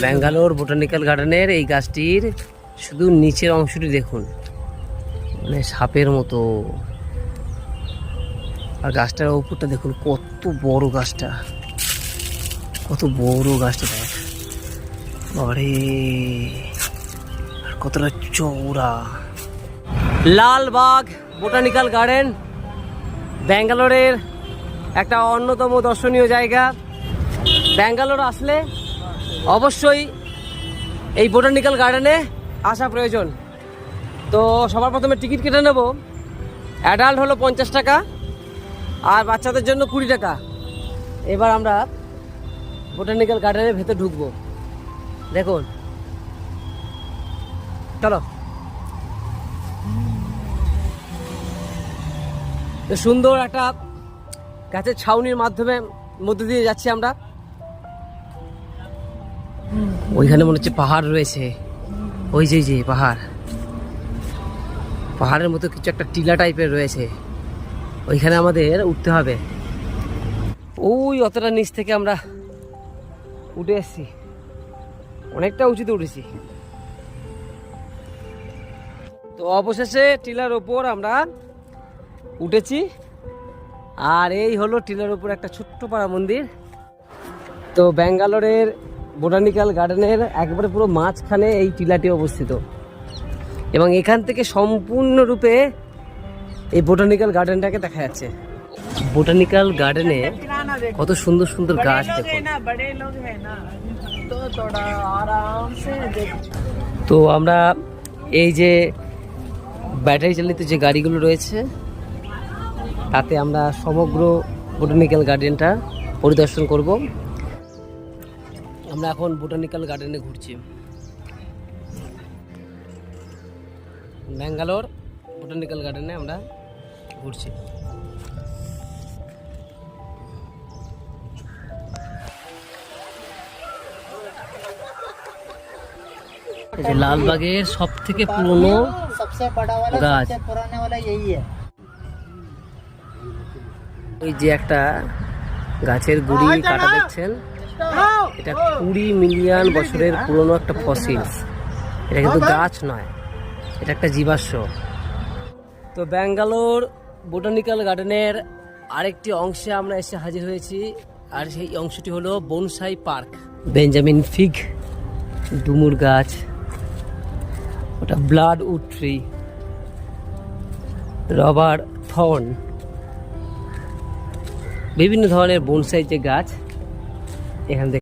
Bangalore botanical গার্ডেনের এই গাছটির শুধু নিচের অংশটি দেখুন। মানে সাপের মতো। আর গাছটার উপরটা দেখুন, কত বড় গাছটা। কত বড় গাছটা দেখ। বাবারে। আর কতটা চৌড়া লালবাগ বোটানিক্যাল গার্ডেন, ব্যাঙ্গালোরের একটা অন্যতম দর্শনীয় জায়গা। ব্যাঙ্গালোর আসলে অবশ্যই এই বোটানিক্যাল গার্ডেনে আসা প্রয়োজন। তো সবার প্রথমে টিকিট কেটে নেব। অ্যাডাল্ট হলো পঞ্চাশ টাকা, আর বাচ্চাদের জন্য কুড়ি টাকা। এবার আমরা বোটানিক্যাল গার্ডেনের ভেতর ঢুকবো। দেখুন। চলো। সুন্দর একটা গাছের ছাউনির মাধ্যমে মধ্যে দিয়ে যাচ্ছি আমরা। ওইখানে মনে হচ্ছে পাহাড় রয়েছে। ওই যে যে, পাহাড়। পাহাড়ের মতো কিছু একটা টিলা টাইপের রয়েছে। ওইখানে আমাদের উঠতে হবে। ওই অতটা নিচ থেকে আমরা উঠে এসছি। অনেকটা উঁচুতে উঠেছি। তো অবশেষে টিলার ওপর আমরা উঠেছি। আর এই হলো টিলার উপর একটা ছোট্ট পাড়া মন্দির। তো ব্যাঙ্গালোরের বোটানিক্যাল গার্ডেনের একবারে পুরো মাঝখানে এই টিলাটি অবস্থিত। এবং এখান থেকে সম্পূর্ণরূপে এই বোটানিক্যাল গার্ডেনটাকে দেখা যাচ্ছে। বোটানিক্যাল গার্ডেনে কত সুন্দর সুন্দর গাছ দেখুন। তো আমরা এই যে ব্যাটারি চালিত যে গাড়িগুলো রয়েছে তাতে আমরা সমগ্র বোটানিক্যাল গার্ডেনটা পরিদর্শন করব। আমরা এখন বোটানিক্যাল গার্ডেনে ঘুরছি ব্যাঙ্গালোর বোটানিক্যাল গার্ডেনে আমরা ঘুরছি লালবাগের সব থেকে পুরনো গাছ ওই যে একটা গাছের গুড়ি কাটা দেখছেন এটা কুড়ি মিলিয়ন বছরের পুরনো একটা ফসিল এটা কিন্তু গাছ নয় এটা একটা জীবাশ্ম। তো ব্যাঙ্গালোর বোটানিক্যাল গার্ডেনের আরেকটি অংশে আমরা এসে হাজির হয়েছি আর সেই অংশটি হলো বনসাই পার্ক বেঞ্জামিন ফিগ ডুমুর গাছ ওটা blood wood tree rubber thorn বিভিন্ন ধরনের বনসাই যে গাছ এখান থেকে